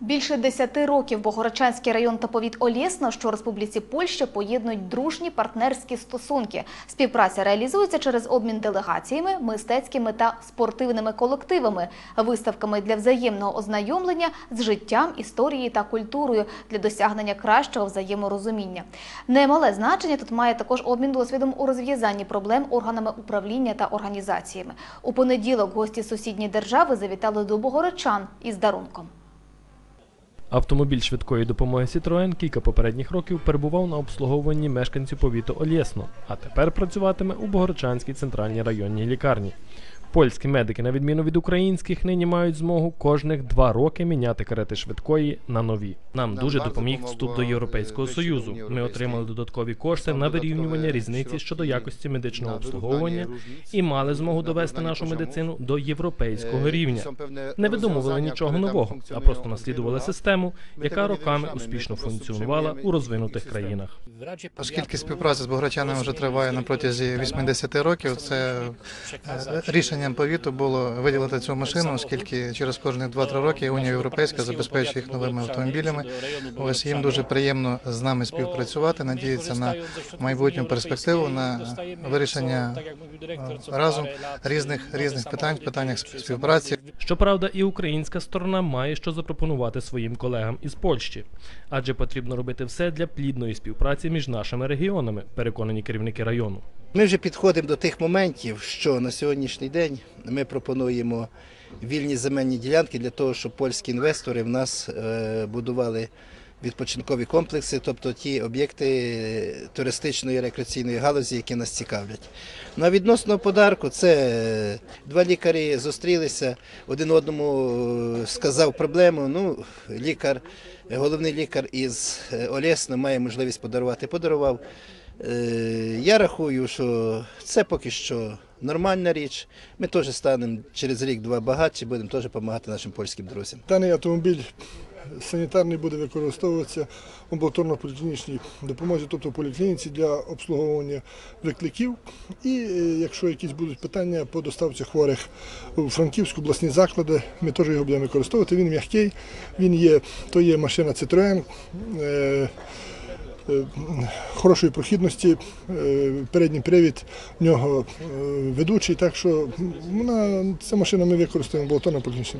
Більше десяти років Богородчанський район та повіт Олєсно, що у Республіці Польща, поєднують дружні партнерські стосунки. Співпраця реалізується через обмін делегаціями, мистецькими та спортивними колективами, виставками для взаємного ознайомлення з життям, історією та культурою для досягнення кращого взаєморозуміння. Немале значення тут має також обмін досвідом у розв'язанні проблем органами управління та організаціями. У понеділок гості сусідньої держави завітали до Богородчан із дарунком. Автомобіль швидкої допомоги Citroën кілька попередніх років перебував на обслуговуванні мешканців повіту Олєсно, а тепер працюватиме у Богорчанській центральній районній лікарні. Польські медики, на відміну від українських, нині мають змогу кожних два роки міняти карети швидкої на нові. Нам дуже допоміг вступ до Європейського Союзу. Ми отримали додаткові кошти на вирівнювання різниці щодо якості медичного обслуговування і мали змогу довести нашу медицину до європейського Е, рівня. są Не видумували нічого нового, а просто наслідували систему, яка роками успішно функціонувала у розвинутих країнах. Оскільки співпраця з богородчанами вже триває на протязі 80 років, це е, рішенням повіту було виділити цю машину, оскільки через кожні 2-3 роки Унія Європейська забезпечує їх новими автомобілями. Ось їм дуже приємно з нами співпрацювати, надіються на майбутню перспективу, на вирішення е, разом різних різних питань, питаннях співпраці. Щоправда, і українська сторона має що запропонувати своїм колегам із Польщі, адже потрібно робити все для плідної співпраці між нашими регіонами, переконані керівники району. Ми вже підходимо до тих моментів, що на сьогоднішній день ми пропонуємо вільні земельні ділянки для того, щоб польські інвестори в нас е, будували відпочинкові комплекси, тобто ті об'єкти туристичної рекреаційної галузі, які нас цікавлять. Ну а відносно подарку, це два лікарі зустрілися, один одному е, сказав проблему. Ну, лікар, головний лікар із е, Олєсна має можливість подарувати. Подарував. Е, Я рахую, що це поки що нормальна річ. Ми теж станемо через рік-два багатші, будемо теж допомагати нашим польським друзям. Даний автомобіль санітарний буде використовуватися в амбулаторно-поліклінічній допомозі, тобто в поліклініці для обслуговування викликів. І е, якщо якісь будуть питання по доставці хворих у Франківську обласні заклади, ми теж його будемо використовувати. Він м'який, він є, то є машина Citroën. Е, Хорошої прохідності, е, передній привід в нього е, ведучий, так що вона, ця машина ми використаємо, бо то на допомозі.